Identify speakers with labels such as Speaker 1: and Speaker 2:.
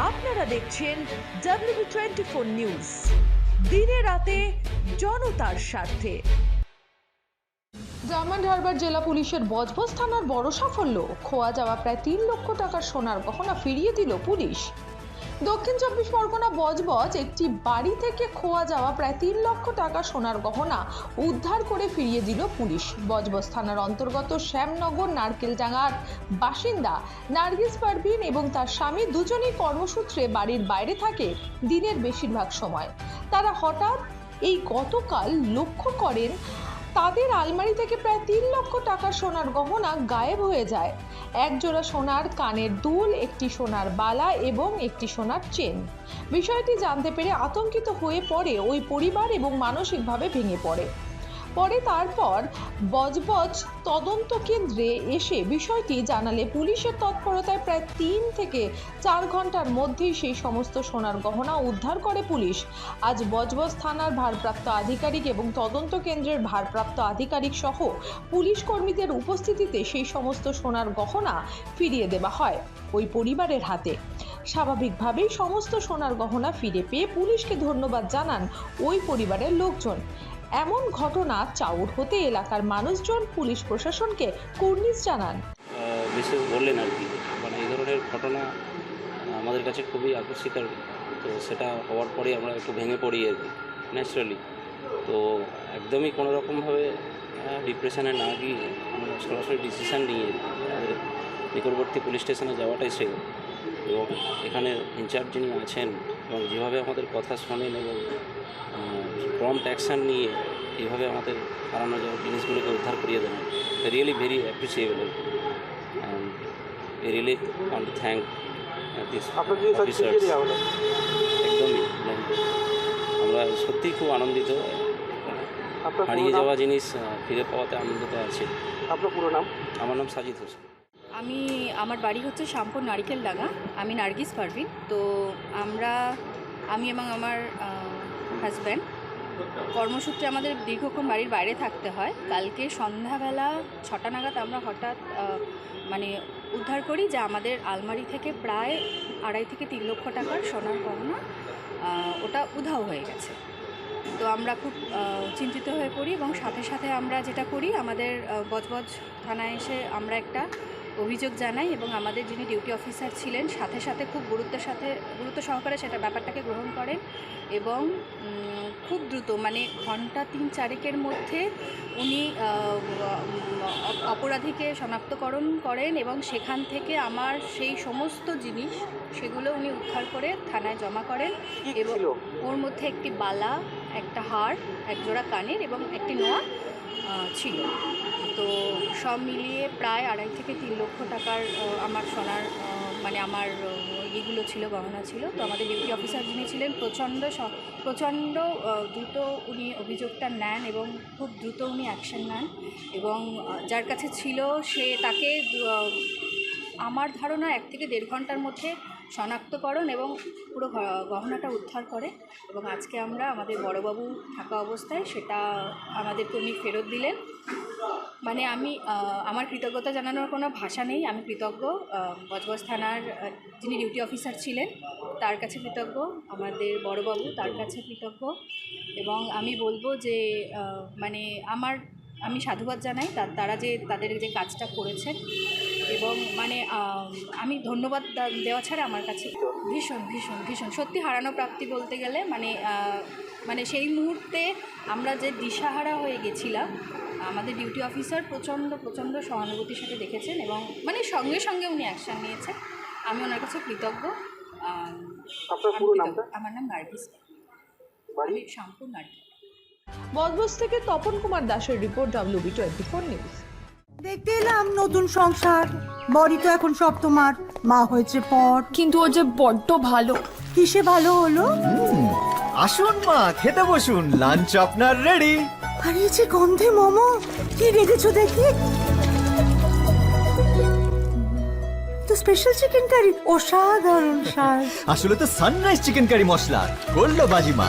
Speaker 1: আপনারা দেখছেন W twenty four news দিনে রাতে জনতার স্বার্থে।
Speaker 2: ডায়মন্ড হারবার জেলা পুলিশের বজবজ থানার বড় সাফল্য। খোয়া যাওয়া প্রায় তিন লক্ষ টাকার সোনার গহনা ফিরিয়ে দিল পুলিশ। দক্ষিণ চব্বিশ পরগনা বজবজ একটি বাড়ি থেকে খোয়া যাওয়া প্রায় তিন লক্ষ টাকা সোনার গহনা উদ্ধার করে ফিরিয়ে দিল পুলিশ। বজবজ থানার অন্তর্গত শ্যামনগর নারকেলডাঙ্গার বাসিন্দা নার্গিস পারভিন এবং তার স্বামী দুজনেই কর্মসূত্রে বাড়ির বাইরে থাকে দিনের বেশিরভাগ সময়। তারা হঠাৎ এই গতকাল লক্ষ্য করেন তাদের আলমারি থেকে প্রায় তিন লক্ষ টাকার সোনার গহনা গায়েব হয়ে যায়। একজোড়া সোনার কানের দুল, একটি সোনার বালা এবং একটি সোনার চেন। বিষয়টি জানতে পেরে আতঙ্কিত হয়ে পড়ে ওই পরিবার এবং মানসিকভাবে ভেঙে পড়ে। পরে তারপর বজবজ তদন্ত কেন্দ্রে এসে বিষয়টি জানালে পুলিশের তৎপরতায় প্রায় তিন থেকে চার ঘণ্টার মধ্যেই সেই সমস্ত সোনার গহনা উদ্ধার করে পুলিশ। আজ বজবজ থানার ভারপ্রাপ্ত আধিকারিক এবং তদন্ত কেন্দ্রের ভারপ্রাপ্ত আধিকারিক সহ পুলিশ কর্মীদের উপস্থিতিতে সেই সমস্ত সোনার গহনা ফিরিয়ে দেওয়া হয় ওই পরিবারের হাতে। স্বাভাবিকভাবেই সমস্ত সোনার গহনা ফিরে পেয়ে পুলিশকে ধন্যবাদ জানান ওই পরিবারের লোকজন। এমন ঘটনা চাউর হতে এলাকার মানুষজন, পুলিশ প্রশাসনকে কুর্নিশ জানান।
Speaker 3: বিশেষ বললেন আর কি মানে এই ধরনের ঘটনা আমাদের কাছে খুবই আকর্ষিত তো সেটা হওয়ার পরে আমরা একটু ভেঙে পড়ি আর কি, ন্যাচারালি। তো একদমই কোনো রকমভাবে ডিপ্রেশনে না গিয়ে আমরা সরাসরি ডিসিশান নিয়ে আমাদের নিকটবর্তী পুলিশ স্টেশনে যাওয়াটাই শ্রেয়। এবং এখানে ইনচার্জ যিনি আছেন এবং যেভাবে আমাদের কথা শোনেন এবং প্রম্পট অ্যাকশান নিয়ে এইভাবে আমাদের হারানো যাওয়া জিনিসগুলোকে উদ্ধার করিয়ে দেন really very appreciable and really want to thank this একদমই আমরা সত্যিই খুব আনন্দিত। হারিয়ে যাওয়া জিনিস ফিরে পাওয়াতে আনন্দিত আছে।
Speaker 4: আপনার পুরো নাম?
Speaker 3: আমার নাম সাজিদ হোসেন।
Speaker 5: আমি, আমার বাড়ি হচ্ছে শ্যামপুর নারিকেল ডাঙ্গা। আমি নার্গিস পারভিন। তো আমরা, আমি এবং আমার হাজব্যান্ড কর্মসূত্রে আমাদের দীর্ঘক্ষণ বাড়ির বাইরে থাকতে হয়। কালকে সন্ধ্যাবেলা ছটা নাগাদ আমরা হঠাৎ মানে উদ্ধার করি যে আমাদের আলমারি থেকে প্রায় আড়াই থেকে তিন লক্ষ টাকার সোনার গহনা ওটা উধাও হয়ে গেছে। তো আমরা খুব চিন্তিত হয়ে পড়ি এবং সাথে সাথে আমরা যেটা করি, আমাদের বজবজ থানায় এসে আমরা একটা অভিযোগ জানাই এবং আমাদের যিনি ডিউটি অফিসার ছিলেন সাথে সাথে খুব গুরুত্বের সাথে গুরুত্ব সহকারে সেটা ব্যাপারটাকে গ্রহণ করেন এবং খুব দ্রুত মানে ঘণ্টা তিন চারেকের মধ্যে উনি অপরাধীকে শনাক্তকরণ করেন এবং সেখান থেকে আমার সেই সমস্ত জিনিস সেগুলো উনি উদ্ধার করে থানায় জমা করেন এবং ওর মধ্যে একটি বালা একটা হার এক জোড়া কানের এবং একটি নোয়া ছিল। তো সব মিলিয়ে প্রায় আড়াই থেকে তিন লক্ষ টাকার আমার সোনার মানে আমার ইয়েগুলো ছিল, গহনা ছিল। তো আমাদের ডিউটি অফিসার যিনি ছিলেন, প্রচণ্ড প্রচণ্ড দ্রুত উনি অভিযোগটা নেন এবং খুব দ্রুত উনি অ্যাকশন নেন এবং যার কাছে ছিল সে তাকে আমার ধারণা এক থেকে দেড় ঘণ্টার মধ্যে শনাক্তকরণ এবং পুরো গহনাটা উদ্ধার করে এবং আজকে আমরা আমাদের বড়বাবু থাকা অবস্থায় সেটা আমাদেরকে উনি ফেরত দিলেন। মানে আমি আমার কৃতজ্ঞতা জানানোর কোনো ভাষা নেই। আমি কৃতজ্ঞ বজবজ থানার যিনি ডিউটি অফিসার ছিলেন, তার কাছে কৃতজ্ঞ, আমাদের বড়বাবু তার কাছে কৃতজ্ঞ। এবং আমি বলব যে মানে আমার আমি সাধুবাদ জানাই তারা যে তাদের যে কাজটা করেছেন এবং মানে আমি ধন্যবাদ দেওয়া ছাড়া আমার কাছে ভীষণ ভীষণ ভীষণ সত্যি হারানো প্রাপ্তি বলতে গেলে মানে মানে সেই মুহূর্তে আমরা যে দিশাহারা হয়ে গেছিলাম আমাদের ডিউটি অফিসার প্রচণ্ড প্রচণ্ড সহানুভূতির সাথে দেখেছেন এবং মানে সঙ্গে সঙ্গে উনি অ্যাকশান নিয়েছেন। আমি ওনার কাছে কৃতজ্ঞ। আমার নাম নার্গিস। আমি শ্যামপুর নার্গিস।
Speaker 2: বজবজ থেকে তপন কুমার দাসের report WB twenty four news.
Speaker 6: দেখতে এলাম নতুন সংসার। বড়ি তো এখন সব তোমার মা হয়েছে পর।
Speaker 7: কিন্তু ও যে বড্ড ভালো।
Speaker 6: কিসে ভালো হলো?
Speaker 8: আসুন মা খেতে বসুন। লাঞ্চ আপনার রেডি
Speaker 6: আর এই যে গন্ধে মোমো কি রেখেছো দেখি? তো স্পেশাল চিকেন কারি অসাধারণ স্বাদ।
Speaker 8: আসলে তো সানরাইজ চিকেন কারি মশলা করল বাজিমা